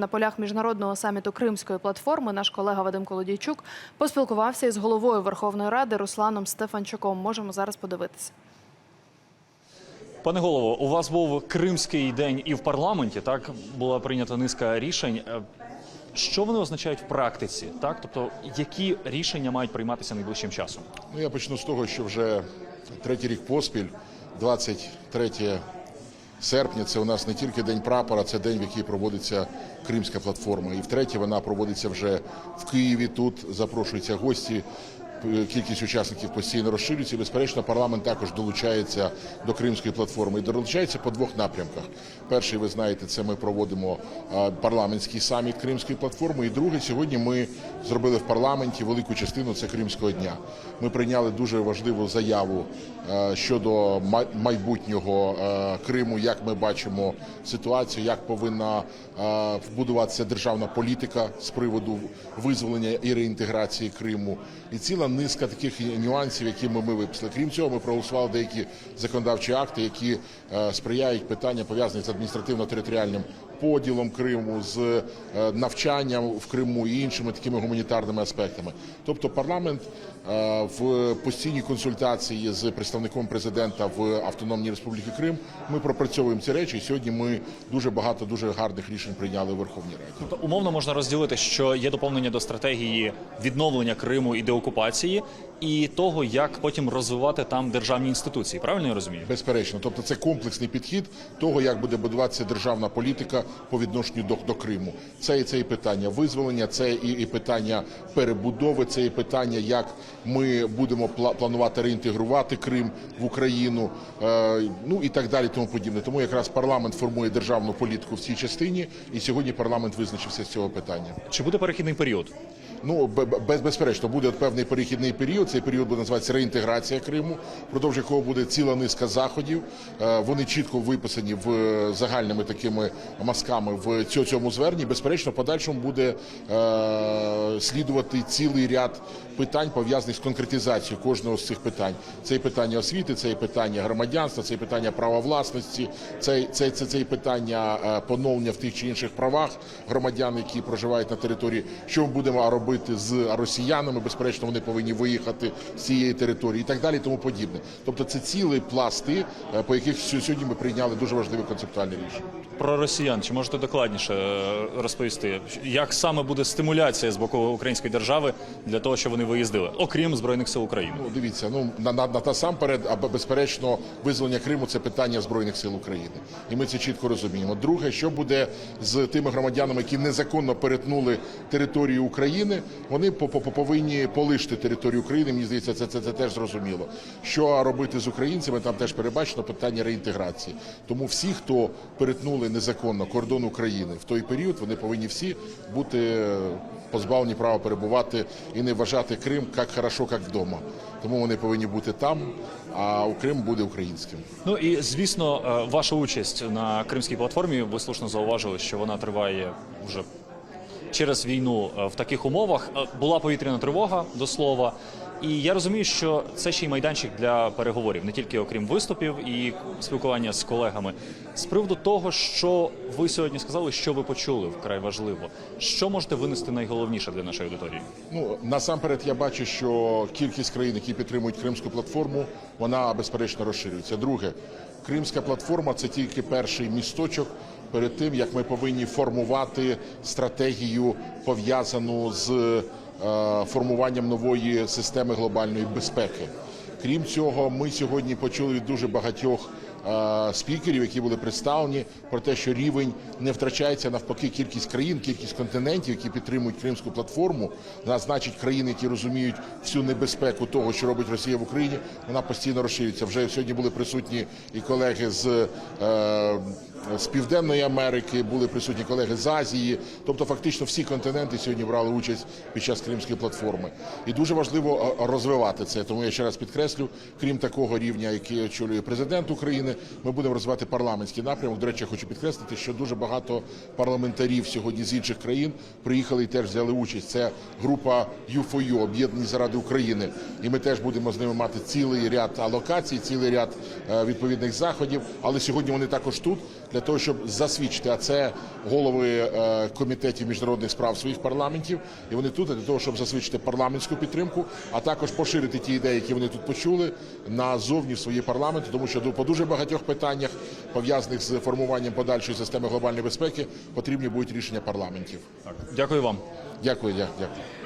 На полях міжнародного саміту Кримської платформи наш колега Вадим Колодійчук поспілкувався із головою Верховної Ради Русланом Стефанчуком. Можемо зараз подивитися. Пане голово, у вас був Кримський день і в парламенті. Так була прийнята низка рішень. Е, Що вони означають в практиці? Так, тобто, які рішення мають прийматися найближчим часом? Ну, я почну з того, що вже третій рік поспіль, 23 серпня, це у нас не тільки день прапора, це день, в який проводиться Кримська платформа. І втретє вона проводиться вже в Києві. Тут запрошуються гості. Кількість учасників постійно розширюється. І, безперечно, парламент також долучається до Кримської платформи і долучається по двох напрямках. Перший, ви знаєте, це ми проводимо парламентський саміт Кримської платформи. І другий, сьогодні ми зробили в парламенті велику частину це Кримського дня. Ми прийняли дуже важливу заяву щодо майбутнього Криму, як ми бачимо ситуацію, як повинна вбудуватися державна політика з приводу визволення і реінтеграції Криму, і ціла низка таких нюансів, які ми, виписали. Крім цього, ми проголосували деякі законодавчі акти, які сприяють питання пов'язані з адміністративно-територіальним поділом Криму, з е, навчанням в Криму і іншими такими гуманітарними аспектами. Тобто парламент е, в постійній консультації з представником президента в Автономній Республіці Крим ми пропрацьовуємо ці речі. І сьогодні ми дуже багато дуже гарних рішень прийняли у Верховній Раді. Тобто, умовно можна розділити, що є доповнення до стратегії відновлення Криму і деокупації, і того, як потім розвивати там державні інституції. Правильно я розумію? Безперечно, тобто це комплексний підхід того, як буде будуватися державна політика по відношенню до, до Криму. Це і це і питання визволення, це і, і питання перебудови, це і питання, як ми будемо планувати реінтегрувати Крим в Україну, е, ну і так далі, тому подібне. Тому якраз парламент формує державну політику в цій частині, і сьогодні парламент визначився з цього питання. Чи буде перехідний період? Ну бе- бе- без, безперечно, буде певний перехідний період. Цей період буде називатися реінтеграція Криму, впродовж якого буде ціла низка заходів. Е, Вони чітко виписані в е, загальними такими мазками в цьо- цьому зверненні. Безперечно, подальшому буде е, слідувати цілий ряд питань пов'язаних з конкретизацією кожного з цих питань. Це і питання освіти, це і питання громадянства, це і питання права власності, це, і питання е, поновлення в тих чи інших правах громадян, які проживають на території. Що ми будемо робити з росіянами? Безперечно, вони повинні виїхати з цієї території і так далі, тому подібне. Тобто, це цілий пласти, е, по яких сьогодні ми прийняли дуже важливі концептуальні рішення. Про росіян чи можете докладніше е, розповісти, як саме буде стимуляція з боку української держави для того, щоб вони виїздили, окрім збройних сил України? Ну, дивіться, ну на, на, на насамперед, аби безперечно, визволення Криму це питання збройних сил України, і ми це чітко розуміємо. Друге, що буде з тими громадянами, які незаконно перетнули територію України, вони по- по- повинні полишити територію України. Мені здається, це, це, це теж зрозуміло. Що робити з українцями? Там теж перебачено питання реінтеграції. Тому всі, хто перетнули незаконно кордон України в той період, вони повинні всі бути е, позбавлені права перебувати і не вважати Крим як хорошо, як вдома. Тому вони повинні бути там, а Крим буде українським. Ну і звісно, е, ваша участь на кримській платформі. Ви слушно зауважили, що вона триває вже через війну е, в таких умовах. Була повітряна тривога до слова. І я розумію, що це ще й майданчик для переговорів, не тільки окрім виступів і спілкування з колегами. З приводу того, що ви сьогодні сказали, що ви почули вкрай важливо. Що можете винести найголовніше для нашої аудиторії? Ну насамперед, я бачу, що кількість країн, які підтримують кримську платформу, вона безперечно розширюється. Друге, кримська платформа це тільки перший місточок перед тим, як ми повинні формувати стратегію пов'язану з формуванням нової системи глобальної безпеки. Крім цього, ми сьогодні почули від дуже багатьох спікерів, які були представлені, про те, що рівень не втрачається навпаки кількість країн, кількість континентів, які підтримують кримську платформу, а значить країни, які розуміють всю небезпеку того, що робить Росія в Україні, вона постійно розширюється. Вже сьогодні були присутні і колеги з. Е, з Південної Америки були присутні колеги з Азії, тобто фактично всі континенти сьогодні брали участь під час кримської платформи. І дуже важливо е, розвивати це. Тому я ще раз підкреслю, крім такого рівня, який очолює президент України, ми будемо розвивати парламентський напрямок. До речі, хочу підкреслити, що дуже багато парламентарів сьогодні з інших країн приїхали і теж взяли участь. Це група U4U, об'єднані заради України. І ми теж будемо з ними мати цілий ряд алокацій, цілий ряд е, відповідних заходів. Але сьогодні вони також тут для того, щоб засвідчити, а це голови е, комітетів міжнародних справ своїх парламентів, і вони тут для того, щоб засвідчити парламентську підтримку, а також поширити ті ідеї, які вони тут почули, назовні свої парламенти, тому що по дуже багатьох питаннях, пов'язаних з формуванням подальшої системи глобальної безпеки, потрібні будуть рішення парламентів. Дякую вам. Дякую, дякую.